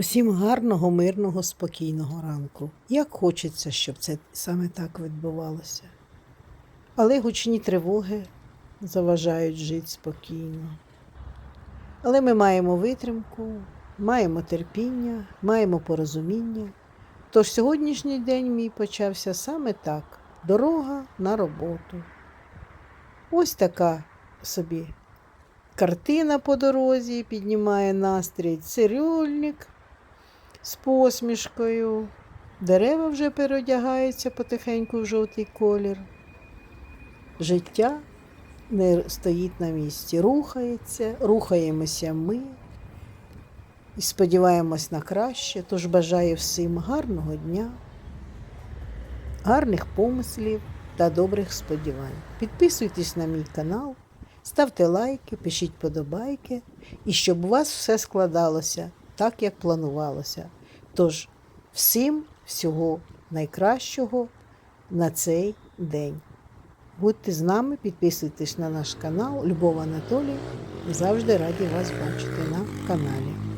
Усім гарного, мирного, спокійного ранку. Як хочеться, щоб це саме так відбувалося. Але гучні тривоги заважають жити спокійно. Але ми маємо витримку, маємо терпіння, маємо порозуміння. Тож сьогоднішній день мій почався саме так: дорога на роботу. Ось така собі картина по дорозі піднімає настрій. Цирюльник з посмішкою. Дерева вже переодягаються потихеньку в жовтий колір. Життя не стоїть на місці, рухається, рухаємося ми і сподіваємось на краще. Тож бажаю всім гарного дня, гарних помислів та добрих сподівань. Підписуйтесь на мій канал, ставте лайки, пишіть подобайки, і щоб у вас все складалося так, як планувалося. Тож всім всього найкращого на цей день. Будьте з нами, підписуйтесь на наш канал. Любов Анатолій. Завжди раді вас бачити на каналі.